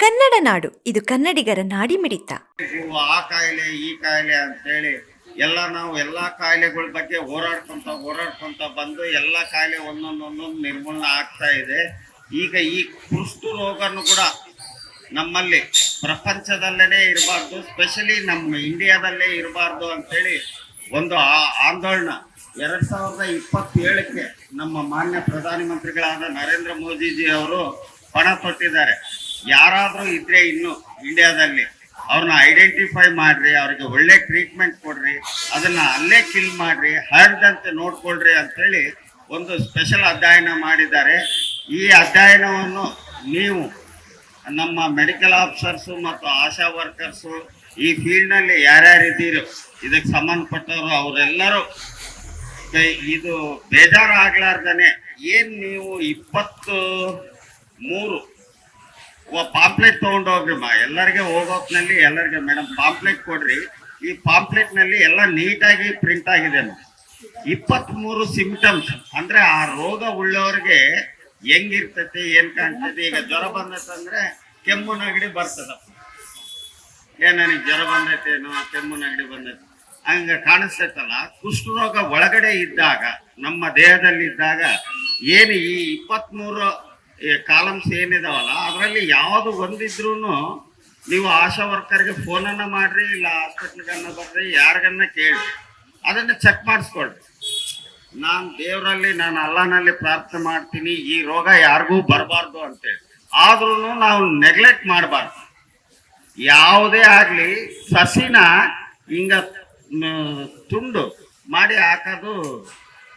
ಕನ್ನಡ ನಾಡು. ಇದು ಕನ್ನಡಿಗರ ನಾಡಿ ಮಿಡಿತ. ಆ ಕಾಯಿಲೆ, ಈ ಕಾಯಿಲೆ ಅಂತೇಳಿ ಎಲ್ಲ ನಾವು ಎಲ್ಲ ಕಾಯಿಲೆಗಳ ಬಗ್ಗೆ ಹೋರಾಡ್ಕೊಂತ ಹೋರಾಡ್ಕೊಂತ ಬಂದು ಎಲ್ಲ ಕಾಯಿಲೆ ಒಂದೊಂದೊಂದೊಂದು ಒಂದೊಂದು ನಿರ್ಮೂಲನೆ ಆಗ್ತಾ ಇದೆ. ಈಗ ಈ ಕುಷ್ಟು ರೋಗನು ಕೂಡ ನಮ್ಮಲ್ಲಿ ಪ್ರಪಂಚದಲ್ಲೇ ಇರಬಾರ್ದು, ಸ್ಪೆಷಲಿ ನಮ್ಮ ಇಂಡಿಯಾದಲ್ಲೇ ಇರಬಾರ್ದು ಅಂತೇಳಿ ಒಂದು ಆ- ಆಂದೋಲನ ಎರಡ್ ಸಾವಿರದ ಇಪ್ಪತ್ತೇಳಕ್ಕೆ ನಮ್ಮ ಮಾನ್ಯ ಪ್ರಧಾನಮಂತ್ರಿಗಳಾದ ನರೇಂದ್ರ ಮೋದಿಜಿ ಅವರು ಪಣ ತೊಟ್ಟಿದ್ದಾರೆ. ಯಾರಾದರೂ ಇದ್ರೆ ಇನ್ನು ಇಂಡಿಯಾದಲ್ಲಿ ಅವ್ರನ್ನ ಐಡೆಂಟಿಫೈ ಮಾಡ್ರಿ, ಅವ್ರಿಗೆ ಒಳ್ಳೆ ಟ್ರೀಟ್ಮೆಂಟ್ ಕೊಡ್ರಿ, ಅದನ್ನ ಅಲ್ಲೇ ಕಿಲ್ ಮಾಡ್ರಿ ಹರಿದಂತೆ ನೋಡ್ಕೊಳ್ರಿ ಅಂತೇಳಿ ಒಂದು ಸ್ಪೆಷಲ್ ಅಧ್ಯಯನ ಮಾಡಿದ್ದಾರೆ. ಈ ಅಧ್ಯಯನವನ್ನು ನೀವು ನಮ್ಮ ಮೆಡಿಕಲ್ ಆಫೀಸರ್ಸು ಮತ್ತು ಆಶಾ ವರ್ಕರ್ಸು ಈ ಫೀಲ್ಡ್ನಲ್ಲಿ ಯಾರ್ಯಾರಿದ್ದೀರೋ ಇದಕ್ಕೆ ಸಂಬಂಧಪಟ್ಟವರು ಅವರೆಲ್ಲರೂ ಇದು ಬೇಜಾರು ಏನು ಏನ್ ನೀವು ಇಪ್ಪತ್ತು ಮೂರು ಪಾಂಪ್ಲೆಟ್ ತಗೊಂಡೋಗ್ರಿ ಮಾ. ಎಲ್ಲರಿಗೆ ಹೋಗೋಕ್ನಲ್ಲಿ ಎಲ್ಲರಿಗೆ ಮೇಡಮ್ ಪಾಂಪ್ಲೆಟ್ ಕೊಡ್ರಿ. ಈ ಪಾಂಪ್ಲೆಟ್ನಲ್ಲಿ ಎಲ್ಲ ನೀಟಾಗಿ ಪ್ರಿಂಟ್ ಆಗಿದೆ ಇಪ್ಪತ್ತ್ ಮೂರು ಸಿಂಪ್ಟಮ್ಸ್ ಅಂದ್ರೆ ಆ ರೋಗ ಉಳ್ಳವ್ರಿಗೆ ಹೆಂಗಿರ್ತೈತಿ, ಏನ್ ಕಾಣ್ತೈತಿ, ಈಗ ಜ್ವರ ಬಂದೈತಂದ್ರೆ ಕೆಮ್ಮು ನೆಗಡಿ ಬರ್ತದ. ಏ ನನಗೆ ಜ್ವರ ಬಂದೈತೇನೋ ಕೆಮ್ಮು ನೆಗಡಿ ಬಂದೈತೆ. ಹಂಗ ಕಾಣಿಸ್ತೈತಲ್ಲ ಕುಷ್ಠರೋಗ ಒಳಗಡೆ ಇದ್ದಾಗ, ನಮ್ಮ ದೇಹದಲ್ಲಿ ಇದ್ದಾಗ ಏನು ಈ ಇಪ್ಪತ್ಮೂರು ಕಾಲಮ್ಸ್ ಏನಿದಾವಲ್ಲ, ಅದರಲ್ಲಿ ಯಾವುದು ಬಂದಿದ್ರು ನೀವು ಆಶಾ ವರ್ಕರ್ಗೆ ಫೋನನ್ನು ಮಾಡಿರಿ, ಇಲ್ಲ ಹಾಸ್ಪಿಟ್ಲ್ಗನ್ನ ಬರ್ರಿ, ಯಾರಿಗನ್ನ ಕೇಳಿ ಅದನ್ನು ಚೆಕ್ ಮಾಡಿಸ್ಕೊಳ್ರಿ. ನಾನು ದೇವರಲ್ಲಿ, ನಾನು ಅಲ್ಲನಲ್ಲಿ ಪ್ರಾರ್ಥನೆ ಮಾಡ್ತೀನಿ, ಈ ರೋಗ ಯಾರಿಗೂ ಬರಬಾರ್ದು ಅಂತೇಳಿ. ಆದ್ರೂ ನಾವು ನೆಗ್ಲೆಕ್ಟ್ ಮಾಡಬಾರ್ದು. ಯಾವುದೇ ಆಗಲಿ, ಸಸಿನ ಹಿಂಗ ತುಂಡು ಮಾಡಿ ಹಾಕೋದು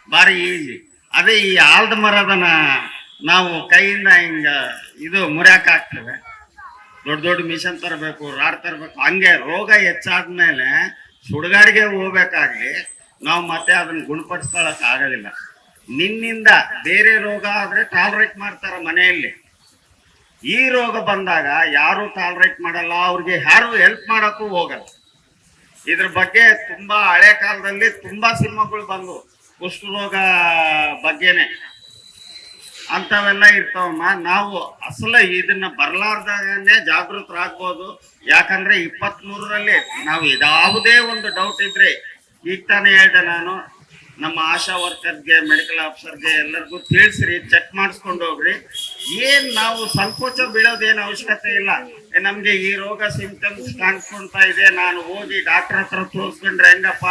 ಭಾರಿ ಈಸಿ ಅದೇ ಈ ಆಲ್ದ ಮರದನ ನಾವು ಕೈಯಿಂದ ಹಿಂಗ ಇದು ಮುರಿಯಾಕ ಆಗ್ತದೆ. ದೊಡ್ಡ ದೊಡ್ಡ ಮಿಷನ್ ತರಬೇಕು, ರಾಡ್ ತರಬೇಕು, ಹಂಗೆ ರೋಗ ಹೆಚ್ಚಾದ್ಮೇಲೆ ಸುಡುಗಾಡಿಗೆ ಹೋಗ್ಬೇಕಾಗ್ಲಿ ನಾವು ಮತ್ತೆ ಅದನ್ನ ಗುಣಪಡಿಸ್ಕೊಳಕ್ ಆಗೋದಿಲ್ಲ ನಿನ್ನಿಂದ ಬೇರೆ ರೋಗ ಆದ್ರೆ ಟಾಲರೇಟ್ ಮಾಡ್ತಾರ ಮನೆಯಲ್ಲಿ. ಈ ರೋಗ ಬಂದಾಗ ಯಾರು ಟಾಲರೇಟ್ ಮಾಡಲ್ಲ, ಅವ್ರಿಗೆ ಯಾರು ಹೆಲ್ಪ್ ಮಾಡಕ್ಕೂ ಹೋಗಲ್ಲ. ಇದ್ರ ಬಗ್ಗೆ ತುಂಬಾ ಹಳೆ ಕಾಲದಲ್ಲಿ ತುಂಬಾ ಸಿನಿಮಾಗಳು ಬಂದು ಕುಷ್ಠರೋಗ ಬಗ್ಗೆನೆ. ಅಂತವೆಲ್ಲ ಇರ್ತಾವಮ್ಮ. ನಾವು ಅಸಲ ಇದನ್ನ ಬರಲಾರ್ದಾಗನೇ ಜಾಗೃತರಾಗ್ಬೋದು. ಯಾಕಂದ್ರೆ ಇಪ್ಪತ್ತ್ ಮೂರರಲ್ಲಿ ನಾವು ಯಾವುದೇ ಒಂದು ಡೌಟ್ ಇದ್ರೆ ಈಗ ತಾನೇ ಹೇಳ್ದೆ ನಾನು, ನಮ್ಮ ಆಶಾ ವರ್ಕರ್ಗೆ ಮೆಡಿಕಲ್ ಆಫೀಸರ್ಗೆ ಎಲ್ಲರಿಗೂ ತಿಳಿಸ್ರಿ ಚೆಕ್ ಮಾಡಿಸ್ಕೊಂಡು ಹೋಗ್ರಿ. ಏನ್ ನಾವು ಸಂಕೋಚ ಬೀಳೋದೇನು ಅವಶ್ಯಕತೆ ಇಲ್ಲ. ನಮ್ಗೆ ಈ ರೋಗ ಸಿಂಪ್ಟಮ್ಸ್ ಕಾಣಿಸ್ಕೊಂತಾ ಇದೆ. ನಾನು ಹೋಗಿ ಡಾಕ್ಟರ್ ಹತ್ರ ತೋರಿಸ್ಕೊಂಡ್ರೆ ಹೆಂಗಪ್ಪ?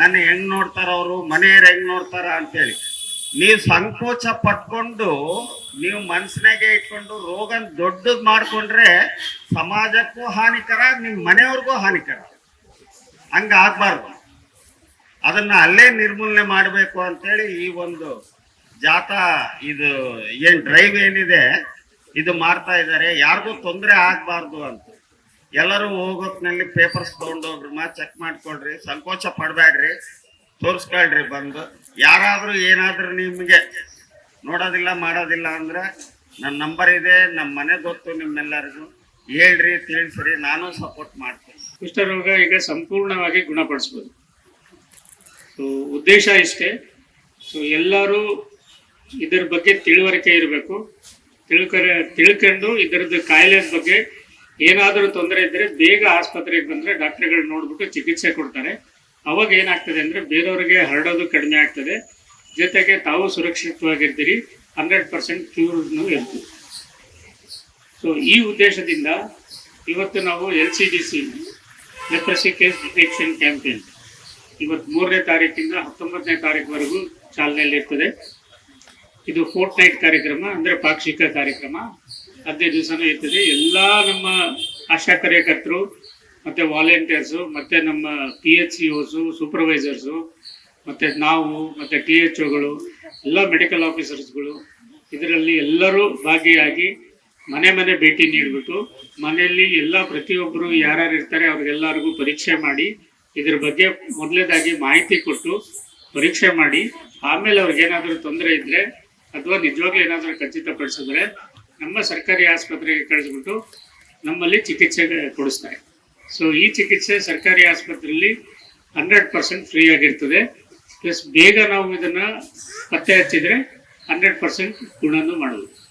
ನನ್ನ ಹೆಂಗ್ ನೋಡ್ತಾರ ಅವರು, ಮನೆಯವ್ರು ಹೆಂಗ್ ನೋಡ್ತಾರ ಅಂತೇಳಿ. ನೀವು ಸಂಕೋಚ ಪಟ್ಕೊಂಡು ನೀವು ಮನ್ಸಿನಾಗೆ ಇಟ್ಕೊಂಡು ರೋಗ ದೊಡ್ಡದು ಮಾಡ್ಕೊಂಡ್ರೆ ಸಮಾಜಕ್ಕೂ ಹಾನಿಕರ ನಿಮ್ ಮನೆಯವ್ರಿಗೂ ಹಾನಿಕರ ಹಂಗ ಆಗ್ಬಾರ್ದು ಅದನ್ನ ಅಲ್ಲೇ ನಿರ್ಮೂಲನೆ ಮಾಡಬೇಕು ಅಂತೇಳಿ ಈ ಒಂದು ಜಾಥಾ ಇದು ಏನ್ ಡ್ರೈವ್ ಏನಿದೆ, ಇದು ಮಾಡ್ತಾ ಇದ್ದಾರೆ ಯಾರಿಗೂ ತೊಂದರೆ ಆಗ್ಬಾರ್ದು ಅಂತ. ಎಲ್ಲರೂ ಹೋಗೋತ್ನಲ್ಲಿ ಪೇಪರ್ಸ್ ತಗೊಂಡೋಗ್ರಿ ಮಾ ಚೆಕ್ ಮಾಡ್ಕೊಳ್ರಿ. ಸಂಕೋಚ ಪಡ್ಬೇಡ್ರಿ ತೋರಿಸ್ಕೊಳ್ರಿ ಬಂದು. ಯಾರಾದರೂ ಏನಾದರೂ ನಿಮಗೆ ನೋಡೋದಿಲ್ಲ, ಮಾಡೋದಿಲ್ಲ ಅಂದ್ರೆ ನನ್ನ ನಂಬರ್ ಇದೆ ನಮ್ಮ ಮನೆ ಗೊತ್ತು ನಿಮ್ಮೆಲ್ಲರಿಗೂ. ಹೇಳ್ರಿ ತಿಳಿಸ್ರಿ ನಾನು ಸಪೋರ್ಟ್ ಮಾಡ್ತೀನಿ. ಕುಷ್ಠರೋಗ ಈಗ ಸಂಪೂರ್ಣವಾಗಿ ಗುಣಪಡಿಸ್ಬೋದು. ಸೊ ಉದ್ದೇಶ ಇಷ್ಟೇ. ಸೊ ಎಲ್ಲರೂ ಇದರ ಬಗ್ಗೆ ತಿಳುವಳಿಕೆ ಇರಬೇಕು. ತಿಳ್ಕರ, ತಿಳ್ಕೊಂಡು ಇದರದ್ದು ಕಾಯಿಲೆ ಬಗ್ಗೆ ಏನಾದರೂ ತೊಂದರೆ ಇದ್ದರೆ ಬೇಗ ಆಸ್ಪತ್ರೆಗೆ ಬಂದರೆ ಡಾಕ್ಟರ್ಗಳು ನೋಡ್ಬಿಟ್ಟು ಚಿಕಿತ್ಸೆ ಕೊಡ್ತಾರೆ. ಅವಾಗ ಏನಾಗ್ತದೆ ಅಂದರೆ ಬೇರೆಯವರಿಗೆ ಹರಡೋದು ಕಡಿಮೆ ಆಗ್ತದೆ. ಜೊತೆಗೆ ತಾವು ಸುರಕ್ಷಿತವಾಗಿರ್ತೀರಿ. ಹಂಡ್ರೆಡ್ ಪರ್ಸೆಂಟ್ ಕ್ಯೂರ್ನು ಇರ್ತೀವಿ ಸೊ ಈ ಉದ್ದೇಶದಿಂದ ಇವತ್ತು ನಾವು L C D C leprosy case detection campaign ಇವತ್ತು ಮೂರನೇ ತಾರೀಕಿಂದ ಹತ್ತೊಂಬತ್ತನೇ ತಾರೀಕುವರೆಗೂ ಚಾಲನೆಯಲ್ಲಿರ್ತದೆ ಇದು ಫೋರ್ಟ್ ನೈಟ್ ಕಾರ್ಯಕ್ರಮ, ಅಂದರೆ ಪಾಕ್ಷಿಕ ಕಾರ್ಯಕ್ರಮ. ಹದಿನೈದು ದಿವಸನೂ ಇರ್ತದೆ. ಎಲ್ಲ ನಮ್ಮ ಆಶಾ ಕಾರ್ಯಕರ್ತರು ಮತ್ತು ವಾಲಂಟಿಯರ್ಸು ಮತ್ತು ನಮ್ಮ P H C Os supervisors ಮತ್ತು ನಾವು, ಮತ್ತು ಟಿ ಎಚ್ ಒಗಳು ಎಲ್ಲ ಮೆಡಿಕಲ್ ಆಫೀಸರ್ಸ್ಗಳು ಇದರಲ್ಲಿ ಎಲ್ಲರೂ ಭಾಗಿಯಾಗಿ ಮನೆ ಮನೆ ಭೇಟಿ ನೀಡಿಬಿಟ್ಟು ಮನೆಯಲ್ಲಿ ಎಲ್ಲ ಪ್ರತಿಯೊಬ್ಬರು ಯಾರ್ಯಾರು ಇರ್ತಾರೆ ಅವ್ರಿಗೆಲ್ಲರಿಗೂ ಪರೀಕ್ಷೆ ಮಾಡಿ ಇದ್ರ ಬಗ್ಗೆ ಮೊದಲೇದಾಗಿ ಮಾಹಿತಿ ಕೊಟ್ಟು ಪರೀಕ್ಷೆ ಮಾಡಿ ಆಮೇಲೆ ಅವ್ರಿಗೇನಾದರೂ ತೊಂದರೆ ಇದ್ದರೆ ಅಥವಾ ನಿಜವಾಗ್ಲೂ ಏನಾದರೂ ಖಚಿತಪಡಿಸಿದ್ರೆ ನಮ್ಮ ಸರ್ಕಾರಿ ಆಸ್ಪತ್ರೆಗೆ ಕಳಿಸ್ಬಿಟ್ಟು ನಮ್ಮಲ್ಲಿ ಚಿಕಿತ್ಸೆ ಕೊಡಿಸ್ತಾರೆ. ಸೊ ಈ ಚಿಕಿತ್ಸೆ ಸರ್ಕಾರಿ ಆಸ್ಪತ್ರೆಯಲ್ಲಿ ಹಂಡ್ರೆಡ್ ಪರ್ಸೆಂಟ್ ಫ್ರೀ ಆಗಿರ್ತದೆ. ಪ್ಲಸ್ ಬೇಗ ನಾವು ಇದನ್ನ ಪತ್ತೆ ಹಚ್ಚಿದ್ರೆ ಹಂಡ್ರೆಡ್ ಪರ್ಸೆಂಟ್ ಗುಣನೂ ಮಾಡಬಹುದು.